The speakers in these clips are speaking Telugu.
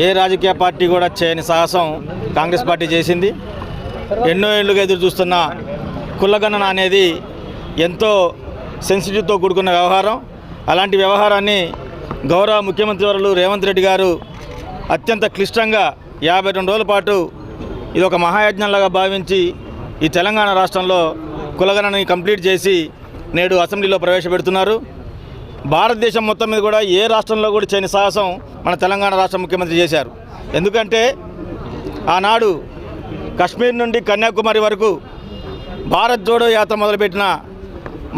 ఏ రాజకీయ పార్టీ కూడా చేయని సాహసం కాంగ్రెస్ పార్టీ చేసింది. ఎన్నో ఏళ్ళుగా ఎదురు చూస్తున్న కుల్లగణన అనేది ఎంతో సెన్సిటివ్తో కూడుకున్న వ్యవహారం. అలాంటి వ్యవహారాన్ని గౌరవ ముఖ్యమంత్రి వర్యులు రేవంత్ రెడ్డి గారు అత్యంత క్లిష్టంగా యాభై రెండు రోజుల పాటు ఇది ఒక మహాయజ్ఞంలాగా భావించి ఈ తెలంగాణ రాష్ట్రంలో కులగణని కంప్లీట్ చేసి నేడు అసెంబ్లీలో ప్రవేశపెడుతున్నారు. భారతదేశం మొత్తం మీద కూడా ఏ రాష్ట్రంలో కూడా చేయని సాహసం మన తెలంగాణ రాష్ట్ర ముఖ్యమంత్రి చేశారు. ఎందుకంటే ఆనాడు కశ్మీర్ నుండి కన్యాకుమారి వరకు భారత్ జోడో యాత్ర మొదలుపెట్టిన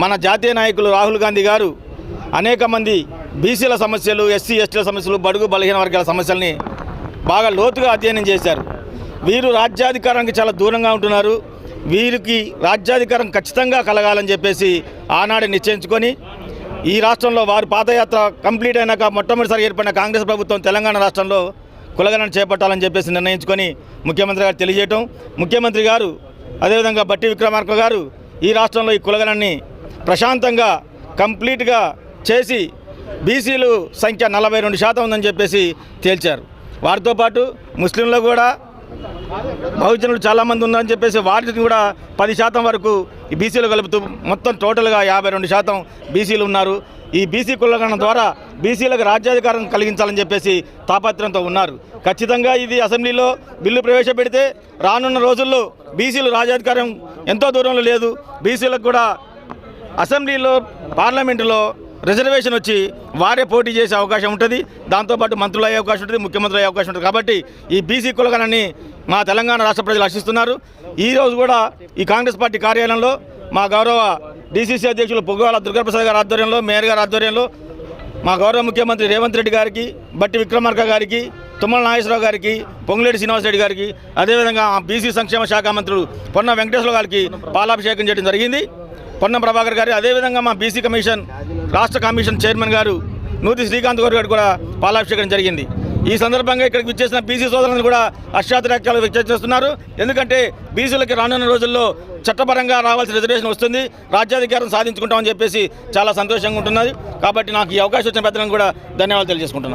మన జాతీయ నాయకులు రాహుల్ గాంధీ గారు అనేక మంది బీసీల సమస్యలు ఎస్సీ ఎస్టీల సమస్యలు బడుగు బలహీన వర్గాల సమస్యల్ని బాగా లోతుగా అధ్యయనం చేశారు. వీరు రాజ్యాధికారానికి చాలా దూరంగా ఉంటున్నారు. వీరికి రాజ్యాధికారం ఖచ్చితంగా కలగాలని చెప్పేసి ఆనాడే నిశ్చయించుకొని ఈ రాష్ట్రంలో వారి పాదయాత్ర కంప్లీట్ అయినాక మొట్టమొదటిసారి ఏర్పడిన కాంగ్రెస్ ప్రభుత్వం తెలంగాణ రాష్ట్రంలో కులగణన చేపట్టాలని చెప్పేసి నిర్ణయించుకొని ముఖ్యమంత్రి గారు తెలియజేయటం. ముఖ్యమంత్రి గారు అదేవిధంగా బట్టి విక్రమార్క గారు ఈ రాష్ట్రంలో ఈ కులగణాన్ని ప్రశాంతంగా కంప్లీట్గా చేసి బీసీలు సంఖ్య నలభై రెండు శాతం ఉందని చెప్పేసి తేల్చారు. వారితో పాటు ముస్లింలు కూడా బహుజనులు చాలామంది ఉన్నారని చెప్పేసి వాటిని కూడా పది శాతం వరకు ఈ బీసీలు కలుపుతూ మొత్తం టోటల్గా యాభై రెండు శాతం బీసీలు ఉన్నారు. ఈ బీసీ కులగణన ద్వారా బీసీలకు రాజ్యాధికారం కలిగించాలని చెప్పేసి తాపత్రయంతో ఉన్నారు. ఖచ్చితంగా ఇది అసెంబ్లీలో బిల్లు ప్రవేశపెడితే రానున్న రోజుల్లో బీసీలు రాజ్యాధికారం ఎంతో దూరంలో లేదు. బీసీలకు కూడా అసెంబ్లీలో పార్లమెంటులో రిజర్వేషన్ వచ్చి వారే పోటీ చేసే అవకాశం ఉంటుంది. దాంతోపాటు మంత్రులు అయ్యే అవకాశం ఉంటుంది ముఖ్యమంత్రులు అయ్యే అవకాశం ఉంటుంది. కాబట్టి ఈ బీసీ కులగణని మా తెలంగాణ రాష్ట్ర ప్రజలు ఆశిస్తున్నారు. ఈ రోజు కూడా ఈ కాంగ్రెస్ పార్టీ కార్యాలయంలో మా గౌరవ డీసీసీ అధ్యక్షులు పొగవాల దుర్గాప్రసాద్ గారి ఆధ్వర్యంలో మేయర్ గారి ఆధ్వర్యంలో మా గౌరవ ముఖ్యమంత్రి రేవంత్ రెడ్డి గారికి బట్టి విక్రమార్క గారికి తుమ్మల నాగేశ్వరరావు గారికి పొంగులేటి శ్రీనివాసరెడ్డి గారికి అదేవిధంగా బీసీ సంక్షేమ శాఖ మంత్రులు పొన్న వెంకటేశ్వర గారికి పాలాభిషేకం చేయడం జరిగింది. పొన్నం ప్రభాకర్ గారు అదేవిధంగా మా బీసీ కమిషన్ రాష్ట్ర కమిషన్ చైర్మన్ గారు నూతి శ్రీకాంత్ గారు గారు కూడా పాలాభిషేకం జరిగింది. ఈ సందర్భంగా ఇక్కడికి విచ్చేసిన బీసీ సోదరులను కూడా హర్షాతిరేకాలు వ్యక్తం చేస్తున్నారు. ఎందుకంటే బీసీలకి రానున్న రోజుల్లో చట్టపరంగా రావాల్సిన రిజర్వేషన్ వస్తుంది. రాజ్యాధికారం సాధించుకుంటామని చెప్పేసి చాలా సంతోషంగా ఉంటున్నది. కాబట్టి నాకు ఈ అవకాశం వచ్చిన పెద్దలను కూడా ధన్యవాదాలు తెలియజేసుకుంటున్నాను.